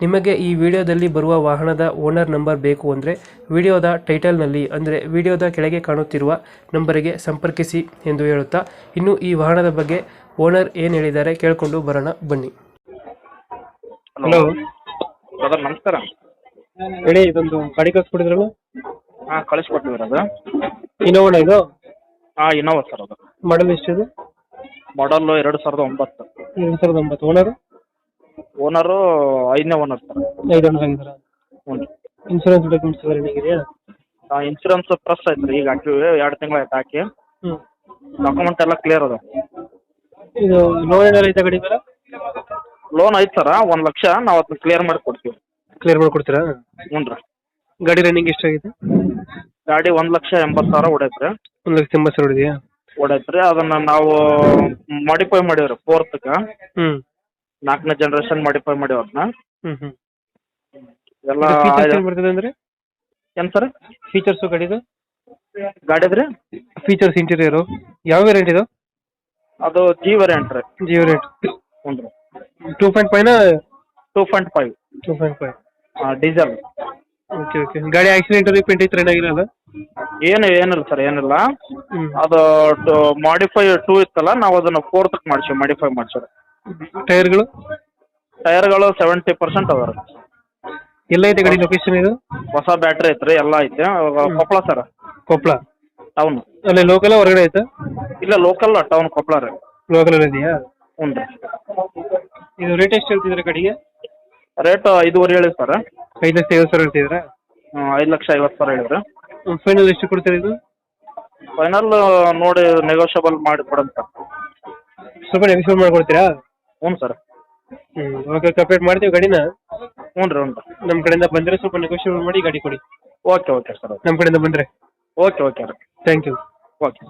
ನಿಮಗೆ ಈ ವಿಡಿಯೋದಲ್ಲಿ ಬರುವ ವಾಹನದ ಓನರ್ ನಂಬರ್ ಬೇಕು ಅಂದರೆ ವಿಡಿಯೋದ ಟೈಟಲ್ನಲ್ಲಿ ಅಂದರೆ ವಿಡಿಯೋದ ಕೆಳಗೆ ಕಾಣುತ್ತಿರುವ ನಂಬರಿಗೆ ಸಂಪರ್ಕಿಸಿ ಎಂದು ಹೇಳುತ್ತಾ ಇನ್ನು ಈ ವಾಹನದ ಬಗ್ಗೆ ಓನರ್ ಏನು ಹೇಳಿದ್ದಾರೆ ಕೇಳಿಕೊಂಡು ಬರೋಣ ಬನ್ನಿ. ಹಲೋ. ಬ್ರದರ್ ನಮಸ್ಕಾರ. ಹೇಳಿ ಇದೊಂದು ಗಾಡಿ ಕಳ್ಸ್ಕೊಟ್ಟಿದ್ರಲ್ಲ? ಹಾಂ ಕಳಿಸ್ಕೊಟ್ಟಿವ್ರಿ ಅದು ಇದು? ಹಾಂ ಇನೋವಾ ಸರ್ ಅದು. ಮಾಡಲ್ ಎಷ್ಟಿದೆ? ಮಾಡಲ್ ಎರಡು ಸಾವಿರದ ಒಂಬತ್ತು. ಎರಡು ಸಾವಿರದ ಒಂಬತ್ತು. ಓನರ್ ಓನರು ಐದನೇ ಓನರ್ ಸರ್ ಐದು ಹಣ್ಣು ಹ್ಞೂ. ಡಾಕ್ಯುಮೆಂಟ್ಸ್ ಇದೆಯಾ? ಇನ್ಶೂರೆನ್ಸ್ ಪ್ಲಸ್ ಆಯ್ತು ರೀ ಈಗ ಹಾಕಿವಿ ಎರಡು ತಿಂಗಳ ಆಯ್ತು ಹಾಕಿ. ಹ್ಞೂ ಡಾಕ್ಯುಮೆಂಟ್ ಎಲ್ಲ ಕ್ಲಿಯರ್ ಅದ ಇದು ಲೋನ್ ಏನಾರು ಐತೆ ಗಾಡಿ ಮೇಲೆ ಲೋನ್ ಐತೆ ಸರ ಒಂದು ಲಕ್ಷ ನಾವು ಅದನ್ನ ಕ್ಲಿಯರ್ ಮಾಡಿ ಕೊಡ್ತೀವಿ ಕ್ಲಿಯರ್ ಮಾಡ್ಕೊಡ್ತೀರಾ? ಹ್ಞೂ ರೀ. ಗಾಡಿ ರನ್ನಿಂಗ್ ಎಷ್ಟಾಗಿದೆ ಗಾಡಿ ಒಂದು ಲಕ್ಷ ಎಂಬತ್ತು ಸಾವಿರ ಹೊಡೈತೆ ರೀ. ಒಂದು ಲಕ್ಷ ಎಂಬತ್ತು ಸಾವಿರ ಇದೆಯಾ ಹೊಡೈತೆ ರೀ. ಅದನ್ನು ನಾವು ಮಾಡಿಫೈ ಮಾಡೀವಿ ಫೋರ್ತಕ್ಕೆ ಹ್ಞೂ ನಾಲ್ಕನೇ ಜನರೇಷನ್ ಮಾಡಿಫೈ ಮಾಡಿ ಅವ್ರನ್ನ ಹ್ಮ್ ಹ್ಞೂ ಎಲ್ಲ ಫೀಚರ್ಸ್ ಏನ್ ಬರ್ತದೆ ಅಂದರೆ? ಏನು ಸರ್ ಫೀಚರ್ಸ್ ಗಾಡಿದು? ಗಾಡಿದು ಫೀಚರ್ಸ್ ಇಂಟೀರಿಯರ್ ಯಾವ ವೇರಿಯಂಟ್ ಇದು? ಅದು ಜಿ ವೇರಿಯಂಟ್ ರೀ. ಜಿ ವೇರಿಯಂಟ್ ಹ್ಞೂ ರೀ. Two point five two point five two point five diesel okay okay ಗಾಡಿ ಆಕ್ಸಿಡೆಂಟ್ ರಿಪೇಂಟ್ ಇತ್ತು ಏನಾಗಿರಲ್ಲ ಏನು ಏನಿಲ್ಲ ಸರ್ ಏನಿಲ್ಲ. ಹ್ಞೂ ಅದು ಮಾಡಿಫೈ ಟೂ ಇತ್ತಲ್ಲ ನಾವು ಅದನ್ನ ಫೋರ್ತ್ ಮಾಡಿಸಿ ಮಾಡಿಫೈ ಮಾಡ್ಸೋರು ಟೈರ್ಗಳು? ಟೈರ್ಗಳು ಸೆವೆಂಟಿ ಪರ್ಸೆಂಟ್ ಅದಾರ ರೀ. ಎಲ್ಲ ಐತೆ ಗಾಡಿ ಲೊಕೇಶನ್ ಇದು? ಹೊಸ ಬ್ಯಾಟ್ರಿ ಐತ್ರಿ ಎಲ್ಲ ಐತೆ. ಕೊಪ್ಪಳ ಸರ್ ಕೊಪ್ಪಳ ಟೌನ್ ಅಲ್ಲಿ ಲೋಕಲ್ ಹೊರಗಡೆ ಐತೆ? ಇಲ್ಲ ಲೋಕಲ್ ಟೌನ್ ಕೊಪ್ಪಳ ರೀ. ಲೋಕಲ್ ಇದೆಯಾ? ಹ್ಞೂ ರೀ. ಇದು ರೇಟ್ ಎಷ್ಟು ಹೇಳ್ತಿದ್ರೆ ಗಾಡಿಗೆ? ರೇಟ್ ಐದುವರೆ ಹೇಳಿ ಸರ್ ಐದು ಲಕ್ಷ ಐವತ್ತು ಸಾವಿರ ಹ್ಞೂ ಐದು ಲಕ್ಷ ಐವತ್ತು ಸಾವಿರ ಹೇಳಿದ್ರೆ. ಫೈನಲ್ ಎಷ್ಟು ಕೊಡ್ತೀರಿ ಇದು? ಫೈನಲ್ ನೋಡಿ ನೆಗೋಷಿಯಬಲ್ ಮಾಡಿ ಕೊಡಂತ ಸ್ವಲ್ಪ ಮಾಡಿ ಮಾಡ್ಕೊಡ್ತೀರಾ? ಹ್ಞೂ ಸರ್. ಹ್ಞೂ ಓಕೆ ಕಂಪ್ಲೀಟ್ ಮಾಡ್ತೀವಿ ಗಾಡಿನ? ಹ್ಞೂ ರೀ ಹ್ಞೂ ರೀ. ನಮ್ಮ ಕಡೆಯಿಂದ ಬಂದರೆ ಸ್ವಲ್ಪ ನೆಗೋಷಿಯೇಟ್ ಮಾಡಿ ಗಾಡಿ ಕೊಡಿ. ಓಕೆ ಓಕೆ ಸರ್ ನಮ್ಮ ಕಡೆಯಿಂದ ಬಂದರೆ. ಓಕೆ ಓಕೆ ರೀ. Thank you okay.